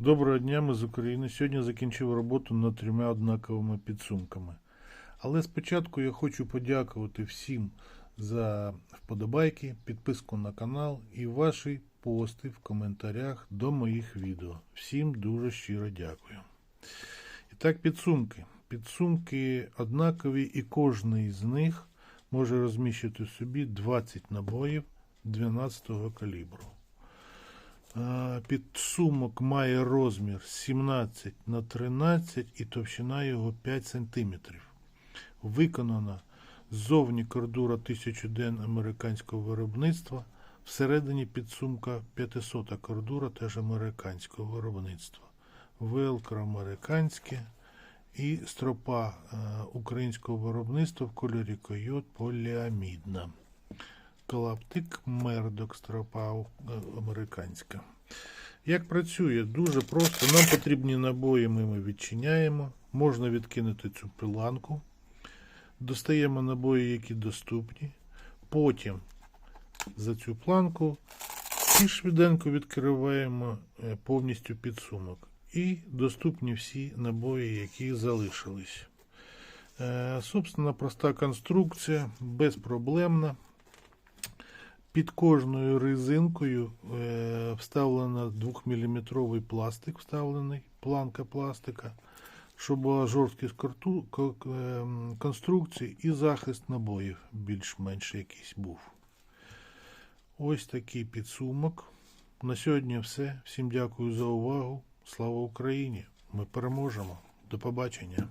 Доброго дня, ми з України. Сьогодні закінчив роботу над трьома однаковими підсумками. Але спочатку я хочу подякувати всім за вподобайки, підписку на канал і ваші пости в коментарях до моїх відео. Всім дуже щиро дякую. І так, підсумки. Підсумки однакові, і кожний з них може розміщити собі 20 набоїв 12-го калібру. Підсумок має розмір 17 на 13 і товщина його 5 см. Виконана ззовні кордура 1000 ден американського виробництва. Всередині підсумка 500 кордура теж американського виробництва. Велкро американське і стропа е, українського виробництва в кольорі койот поліамідна. Клаптик мердок стропа е, американська. Як працює? Дуже просто. Нам потрібні набої, ми, ми відчиняємо. Можна відкинути цю планку. Достаємо набої, які доступні. Потім за цю планку і швиденько відкриваємо е, повністю підсумок. І доступні всі набої, які залишились. Е, Собственно, проста конструкція, безпроблемна. Під кожною резинкою е, вставлено 2-мм пластик, вставлений, планка пластика, щоб була жорсткість ем, конструкції і захист набоїв більш-менш якийсь був. Ось такий підсумок. На сьогодні все. Всім дякую за увагу. Слава Україні! Ми переможемо. До побачення.